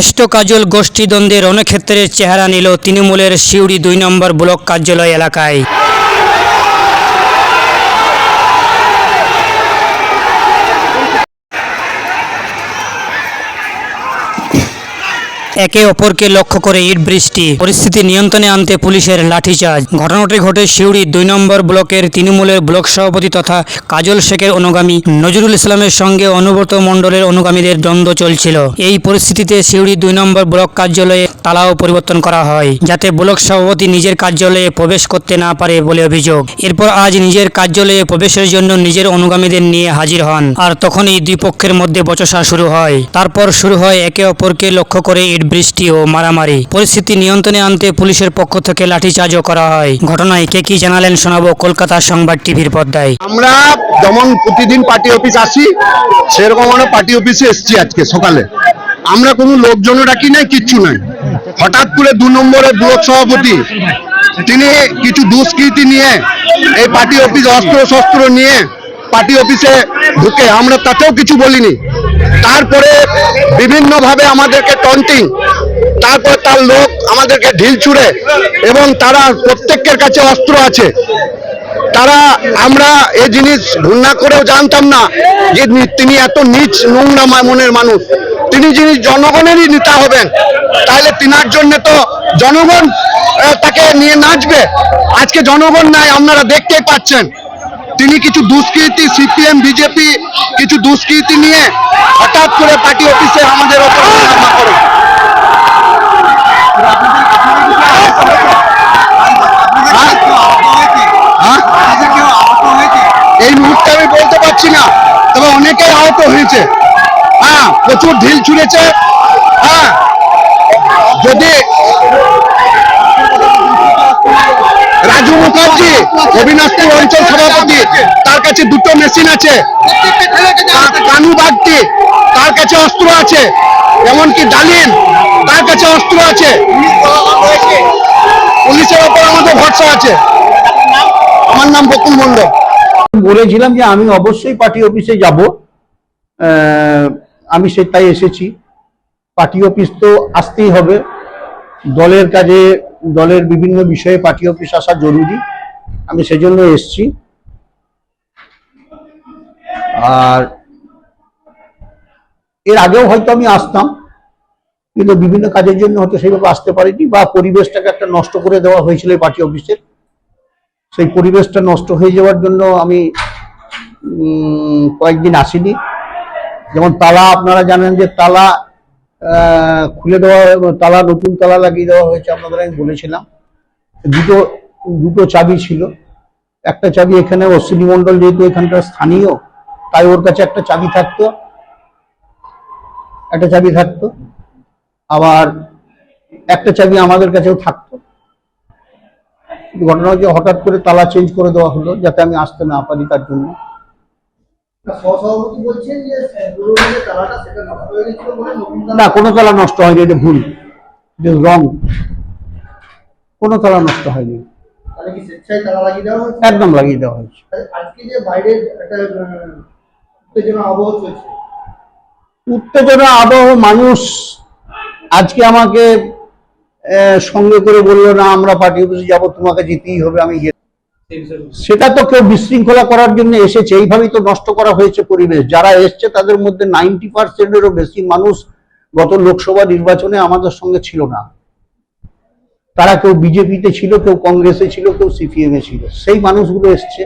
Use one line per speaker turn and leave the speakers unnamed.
কেষ্ট কাজল গোষ্ঠীদ্বন্দ্বের রণক্ষেত্রের চেহারা নিল তৃণমূলের সিউড়ি দুই নম্বর ব্লক কার্যালয় এলাকায়। একে অপরকে লক্ষ্য করে ইট বৃষ্টি। পরিস্থিতি নিয়ন্ত্রণে আনতে পুলিশের লাঠিচার্জ। ঘটনাটি ঘটে সিউড়ি দুই নম্বর ব্লকের তৃণমূলের ব্লক সভাপতি তথা কাজল শেখের অনুগামী। নজরুল ইসলামের সঙ্গে অনুব্রত মণ্ডলের অনুগামীদের দ্বন্দ্ব চলছিল। এই পরিস্থিতিতে সিউড়ি দুই নম্বর ব্লক কার্যালয়ে তালাও পরিবর্তন করা হয়, যাতে ব্লক সভাপতি নিজের কার্যালয়ে প্রবেশ করতে না পারে বলে অভিযোগ। এরপর আজ নিজের কার্যালয়ে প্রবেশের জন্য নিজের অনুগামীদের নিয়ে হাজির হন। আর তখনই দুই পক্ষের মধ্যে বচসা শুরু হয়। তারপর শুরু হয় একে অপরকে লক্ষ্য করে ইট বৃষ্টি ও মারামারি। পরিস্থিতি নিয়ন্ত্রণে আনতে পুলিশের পক্ষ থেকে লাঠিচার্জও করা হয়। ঘটনায় কে কি জানালেন শোনাবো কলকাতা সংবাদ টিভির পর্দায়।
আমরা যেমন প্রতিদিন পার্টি অফিস আসি, সেরকম আমরা পার্টি অফিসে এসেছি আজকে সকালে। আমরা কোনো লোকজনও রাখি নাই, কিচ্ছু নাই। হঠাৎ করে দু নম্বরের ব্লক সভাপতি, তিনি কিছু দুষ্কৃতি নিয়ে এই পার্টি অফিস অস্ত্র শস্ত্র নিয়ে পার্টি অফিসে ঢুকে আমরা তাতেও কিছু বলিনি। তারপরে বিভিন্নভাবে আমাদেরকে টন্টিং তারপর তার লোক আমাদেরকে ঢিল ছুড়ে এবং তারা প্রত্যেকের কাছে অস্ত্র আছে। তারা, আমরা এই জিনিস ঘৃণা করেও জানতাম না যে তিনি এত নিচ নোংরা মনের মানুষ। তিনি যিনি জনগণেরই নেতা হবেন, তাহলে তিনার জন্য তো জনগণ তাকে নিয়ে নাচবে। আজকে জনগণ নাই, আপনারা দেখতেই পাচ্ছেন। তিনি কিছু দুষ্কৃতি, সিপিএম, বিজেপি, কিছু দুষ্কৃতি নিয়ে হঠাৎ করে পার্টি অফিসে আমাদের ওপর করে? এই মুহূর্তে আমি বলতে পারছি না, তবে অনেকেই আহত হয়েছে হ্যাঁ প্রচুর ঢিল ছুঁড়েছে হ্যাঁ যদি মুখার্জি অবিনাশপুর অঞ্চল সভাপতি তার কাছে দুটো মেশিন আছে। কানু বাগটি তার কাছে অস্ত্র আছে। এমনকি ডালিম তার কাছে অস্ত্র আছে। পুলিশের ওপর আমাদের ভরসা আছে। আমার নাম বকুল মন্ডল
বলেছিলাম যে আমি অবশ্যই পার্টি অফিসে যাব। আমি সে তাই এসেছি। পার্টি অফিস তো আসতেই হবে। দলের কাজে দলের বিভিন্ন বিষয়ে পার্টি অফিস আসা জরুরি। আমি সেজন্য এসেছি। আর এর আগেও হয়তো আমি আসতাম, কিন্তু বিভিন্ন কাজের জন্য হয়তো সেইভাবে আসতে পারিনি বা পরিবেশটাকে একটা নষ্ট করে দেওয়া হয়েছিল পার্টি অফিসের। সেই পরিবেশটা নষ্ট হয়ে যাওয়ার জন্য আমি কয়েকদিন আসিনি। যেমন তালা, আপনারা জানেন যে তালা খুলে দেওয়া, তালা, নতুন তালা লাগিয়ে দেওয়া হয়েছে, আপনাদের আমি বলেছিলাম। দুটো দুটো চাবি ছিল। একটা চাবি এখানে অশ্বিনী মণ্ডল যেহেতু এখানকার স্থানীয় তাই ওর কাছে একটা চাবি থাকতো। একটা চাবি থাকতো। আবার একটা চাবি আমাদের কাছেও থাকতো। ঘটনা হচ্ছে হঠাৎ করে তালা চেঞ্জ করে দেওয়া হলো যাতে আমি আসতে না পারি তার জন্য। না কোনো তালা নষ্ট হয়নি এটা ভুল। রং কোনো তালা নষ্ট হয়নি। একদম লাগিয়ে দেওয়া হয়েছে।
আজকে যে বাইরে একটা উত্তেজনা আবহাওয়া চলছে।
উত্তেজনা আবহ মানুষ আজকে আমাকে সঙ্গে করে বলল না আমরা পার্টি অফিসে যাব তোমাকে যেতেই হবে আমি সেটা তো কেউ বিশৃঙ্খলা করার জন্য এসেছে এইভাবেই তো নষ্ট করা হয়েছে পরিবেশ। যারা এসছে তাদের মধ্যে নাইনটি পার্সেন্টেরও বেশি মানুষ গত লোকসভা নির্বাচনে আমাদের সঙ্গে ছিল না। তারা কেউ বিজেপিতে ছিল কেউ কংগ্রেসে ছিল কেউ সিপিএম ছিল। সেই মানুষগুলো এসছে।